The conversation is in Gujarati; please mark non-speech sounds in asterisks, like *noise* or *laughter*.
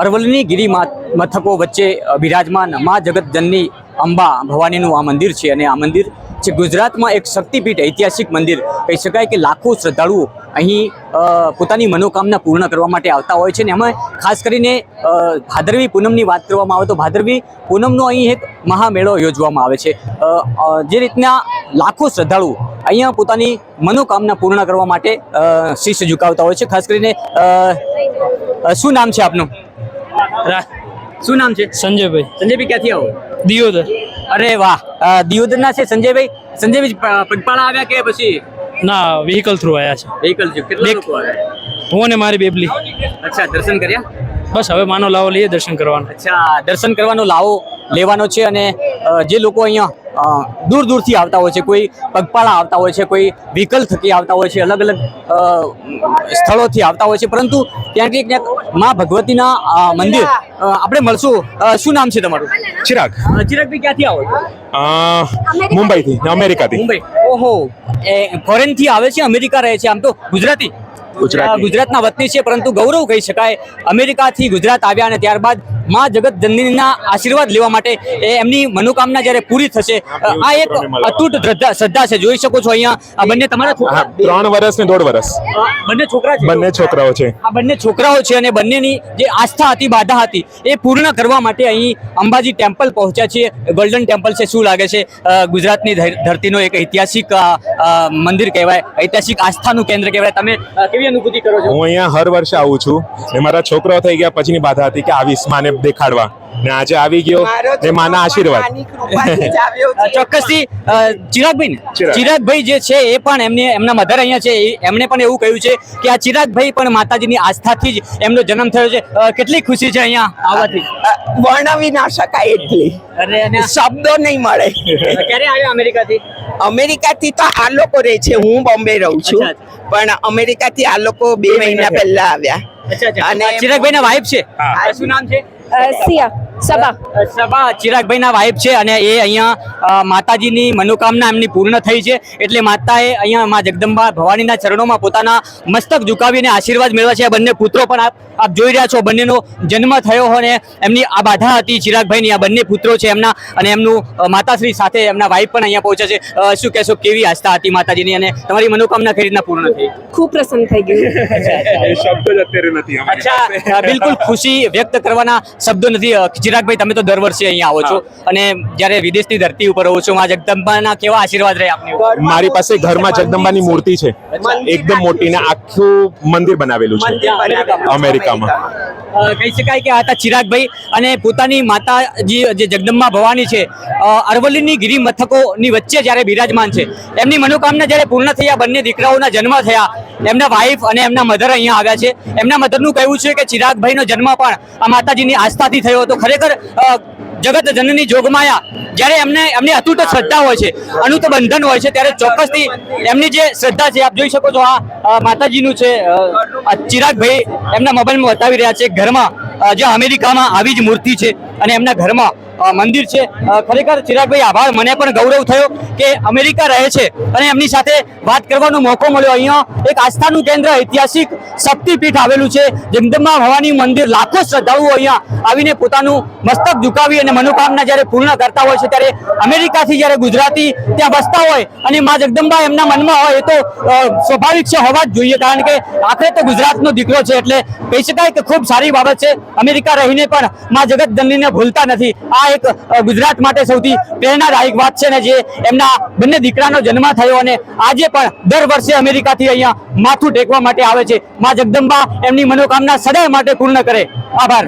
અરવલ્લીની ગિરી મથકો વચ્ચે બિરાજમાન મા જગતજનની અંબા ભવાનીનું આ મંદિર છે અને આ મંદિર છે ગુજરાતમાં એક શક્તિપીઠ, ઐતિહાસિક મંદિર કહી શકાય કે લાખો શ્રદ્ધાળુઓ અહીં પોતાની મનોકામના પૂર્ણ કરવા માટે આવતા હોય છે ને એમાં ખાસ કરીને ભાદરવી પૂનમની વાત કરવામાં આવે તો ભાદરવી પૂનમનો અહીં એક મહામેળો યોજવામાં આવે છે. જે રીતના લાખો શ્રદ્ધાળુઓ અહીંયા પોતાની મનોકામના પૂર્ણ કરવા માટે શિષ્ય ઝુકાવતા હોય છે. ખાસ કરીને શું નામ છે આપનું? શું નામ છે? સંજયભાઈ. સંજયભાઈ ક્યાંથી આવો? દિયોદર. અરે વાહ. દિયોદર ના છે સંજયભાઈ? સંજયભાઈ પગપાળા આવ્યા કે પછી? ના વ્હીકલ થ્રુ આવ્યા છે. વ્હીકલ થ્રુ કેટલા લોકો આવ્યા? હું ને મારી બેબલી. અચ્છા દર્શન કર્યા? બસ હવે માનો લાવો લઈએ દર્શન કરવાનો. અચ્છા દર્શન કરવાનો લાવો લેવાનો છે અને જે લોકો અહીંયા દૂર દૂરથી આવતા હોય છે કોઈ પગપાળા આવતા હોય છે કોઈ વ્હીકલ થકી આવતા હોય છે અલગ અલગ સ્થળોથી આવતા હોય છે પરંતુ ત્યાં કંઈક ક્યાંક મા ભગવતીના મંદિર આપણે મળશું. શું નામ છે તમારું? ચિરાગ. ચિરાગ ચિરાગભાઈ ક્યાંથી આવો છો? મુંબઈથી અમેરિકાથી. મુંબઈ. ઓહો. એ ફોરેનથી આવે છે અમેરિકા રહે છે આમ તો ગુજરાતી? ગુજરાતી. ગુજરાતના વતની છે પરંતુ ગૌરવ કહી શકાય. અમેરિકાથી ગુજરાત આવ્યા અને ત્યારબાદ માં જગત જનનીના આશીર્વાદ લેવા માટે એ એમની મનોકામના જ્યારે પૂરી થશે આ એક અતૂટ શ્રદ્ધા છે. જોઈ શકો છો અહીંયા આ બંને તમારા ત્રણ વર્ષ ને દોઢ વર્ષ બંને છોકરા છે? બંને છોકરાઓ છે. આ બંને છોકરાઓ છે અને બંનેની જે આસ્થા હતી બાધા હતી એ પૂર્ણ કરવા માટે અહીં અંબાજી ટેમ્પલ પહોંચ્યા છે ગોલ્ડન ટેમ્પલ છે શું લાગે છે? ગુજરાતની ધરતીનો એક ઐતિહાસિક મંદિર કહેવાય ઐતિહાસિક આસ્થાનું કેન્દ્ર કહેવાય. તમે કેવી અનુભૂતિ કરો છો? હું અહીંયા હર વર્ષે આવું છું. ને મારા છોકરાઓ થઈ ગયા પછીની બાધા હતી કે આવીશ માને દેખાડવા. ને આજે આવી ગયો ને માના આશીર્વાદ. *laughs* ચોક્કસથી ચિરાગભાઈ ચિરાગભાઈ જે છે એ પણ એમને એમના મધર અહીંયા છે એમણે પણ એવું કહ્યું છે કે આ ચિરાગભાઈ પણ માતાજીની આસ્થાથી જ એમનો જન્મ થયો છે. કેટલી ખુશી છે અહીંયા આવવાથી? વર્ણવી ના શકાય એટલી. અરે અને શબ્દો નહીં મળે. ક્યારે આવ્યા અમેરિકાથી? અમેરિકાથી તો આ લોકો રહે છે. હું બોમ્બે રહું છું. પણ અમેરિકાથી આ લોકો બે મહિના પહેલા આવ્યા. અને ચિરાગભાઈ ના વાઇફ છે? શું નામ છે? Uh, Sia. સભા. સભા ચિરાગભાઈના વાઇફ છે અને એ અહીંયા માતાજીની મનોકામના એમની પૂર્ણ થઈ છે. એટલે માતાએ અહીંયા મા જગદંબા ભવાનીના ચરણોમાં પોતાના મસ્તક ઝુકાવીને આશીર્વાદ મેળવ્યા છે. આ બંને પુત્રો પણ આપ આપ જોઈ રહ્યા છો. બંનેનો જન્મ થયો હોય અને એમની આ બાધા હતી ચિરાગભાઈની. આ બંને પુત્રો છે એમના અને એમનું માતાશ્રી સાથે એમના વાઇફ પણ અહીંયા પહોંચે છે. શું કહેશો કેવી આસ્થા હતી માતાજીની અને તમારી મનોકામના કઈ રીતના પૂર્ણ થઈ? ખૂબ પ્રસન્ન થઈ ગયું શબ્દ જ અત્યારે નથી અચ્છા બિલકુલ ખુશી વ્યક્ત કરવાના શબ્દો નથી. ચિરાગભાઈ તમે તો દર વર્ષે અહીંયા આવો છો અને જ્યારે વિદેશની ધરતી ઉપર રહો છો માં જગદંબાના કેવા આશીર્વાદ રહે આપને? મારી પાસે ઘરમાં જગદંબાની મૂર્તિ છે. એકદમ મોટી ને આખું મંદિર બનાવેલું છે. અમેરિકામાં. કહી શકાય કે આ હતા ચિરાગભાઈ અને પોતાની માતાજી જે જગદંબા ભવાની છે અરવલ્લીની ગિરી મથકોની વચ્ચે જ્યારે બિરાજમાન છે એમની મનોકામના જ્યારે પૂર્ણ થઈ આ બંને દીકરાઓના જન્મ થયા એમના વાઇફ અને એમના મધર અહીંયા આવ્યા છે. એમના મધરનું કહેવું છે કે ચિરાગભાઈનો જન્મ પણ આ માતાજીની આસ્થાથી થયો હતો. ખરેખર જગત જનની જોગમાયા. જ્યારે એમને, એમની અતૂટ શ્રદ્ધા હોય છે, અનુત બંધન હોય છે, ત્યારે ચોક્કસથી એમની જે શ્રદ્ધા છે, આપ જોઈ શકો છો આ માતાજીનું છે ચિરાગભાઈ એમના મોબાઈલમાં બતાવી રહ્યા છે. ઘરમાં જે અમેરિકામાં આવી જ મૂર્તિ છે. અને એમના ઘરમાં મંદિર છે. ખરેખર ચિરાગભાઈ, આભાર. મને પણ ગૌરવ થયો કે અમેરિકા રહે છે અને એમની સાથે વાત કરવાનો મોકો મળ્યો. અહીંયા એક આસ્થાનું કેન્દ્ર, ઐતિહાસિક શક્તિપીઠ આવેલું છે. જગદંબા ભવાની મંદિર. લાખો શ્રદ્ધાળુઓ અહીંયા આવીને પોતાનું મસ્તક ઝુકાવી અને મનોકામના જ્યારે પૂર્ણ કરતા હોય છે, ત્યારે અમેરિકાથી જ્યારે ગુજરાતી ત્યાં વસતા હોય અને મા જગદંબા એમના મનમાં હોય એ તો સ્વાભાવિક છે, હોવા જ જોઈએ. કારણ કે આખરે તો ગુજરાતનો દીકરો છે, એટલે કહી શકાય કે ખૂબ સારી બાબત છે. અમેરિકા રહીને પણ મા જગત જનનીને ભૂલતા નથી. આ એક ગુજરાત માટે સૌથી પ્રેરણાદાયક વાત છે ને જે એમના બંને દીકરાનો જન્મ થયો અને આજે પણ દર વર્ષે અમેરિકાથી અહીંયા માથું ટેકવા માટે આવે છે. મા જગદંબા એમની મનોકામના સદાય માટે પૂર્ણ કરે. આભાર.